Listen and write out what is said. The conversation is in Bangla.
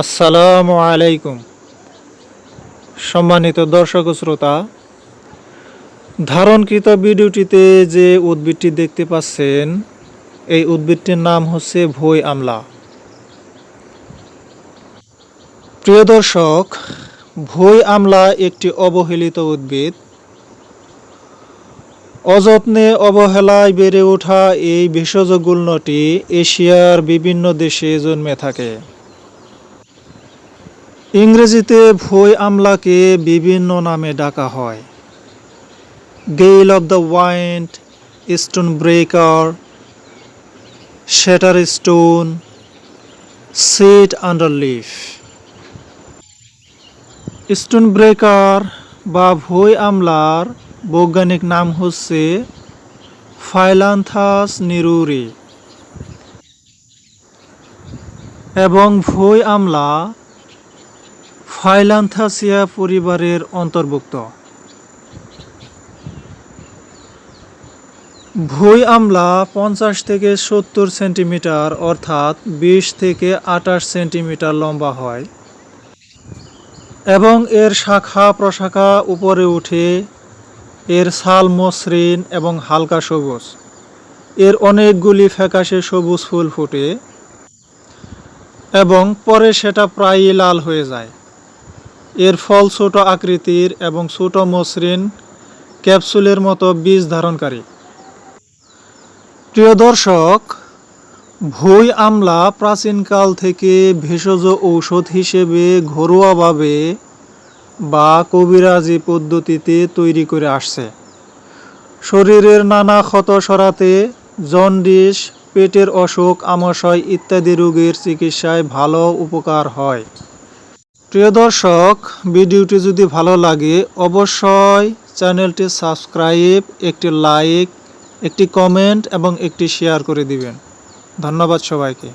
আসসালামু আলাইকুম। সম্মানিত দর্শক শ্রোতা, ধারণকৃত ভিডিওটিতে যে উদ্ভিদটি দেখতে পাচ্ছেন, এই উদ্ভিদটির নাম হচ্ছে ভই আমলা। প্রিয় দর্শক, ভই আমলা একটি অবহেলিত উদ্ভিদ। অযত্নে অবহেলায় বেড়ে ওঠা এই ভেষজ গুল্মটি এশিয়ার বিভিন্ন দেশে জন্মে থাকে। ইংরেজিতে ভই আমলাকে বিভিন্ন নামে ডাকা হয়। Gale of the wind, stone breaker, shatter stone seed under leaf. Stone breaker বা ভই আমলার বৈজ্ঞানিক নাম হচ্ছে ফাইলান্থাস নিরুরি। এবং ভই আমলা ফাইলান্থাসিয়া পরিবারের অন্তর্ভুক্ত। ভুই আমলা পঞ্চাশ থেকে সত্তর সেন্টিমিটার, অর্থাৎ বিশ থেকে আঠাশ সেন্টিমিটার লম্বা হয় এবং এর শাখা প্রশাখা উপরে উঠে এর ছাল মসৃণ এবং হালকা সবুজ। এর অনেকগুলি ফ্যাকাশে সবুজ ফুল ফোটে এবং পরে সেটা প্রায়ই লাল হয়ে যায়। এর ফল ছোট আকৃতির এবং ছোট মসৃণ, ক্যাপসুলের মতো বীজ ধারণকারী। প্রিয় দর্শক, ভুই আমলা প্রাচীনকাল থেকে ভেষজ ঔষধ হিসেবে ঘরোয়াভাবে বা কবিরাজি পদ্ধতিতে তৈরি করে আসছে। শরীরের নানা ক্ষত সরাতে জন্ডিস, পেটের অসুখ, আমাশয় ইত্যাদি রোগের চিকিৎসায় ভালো উপকার হয়। প্রিয় দর্শক, ভিডিওটি যদি ভালো লাগে, অবশ্যই চ্যানেলটি সাবস্ক্রাইব, একটি লাইক, একটি কমেন্ট এবং একটি শেয়ার করে দিবেন। ধন্যবাদ সবাইকে।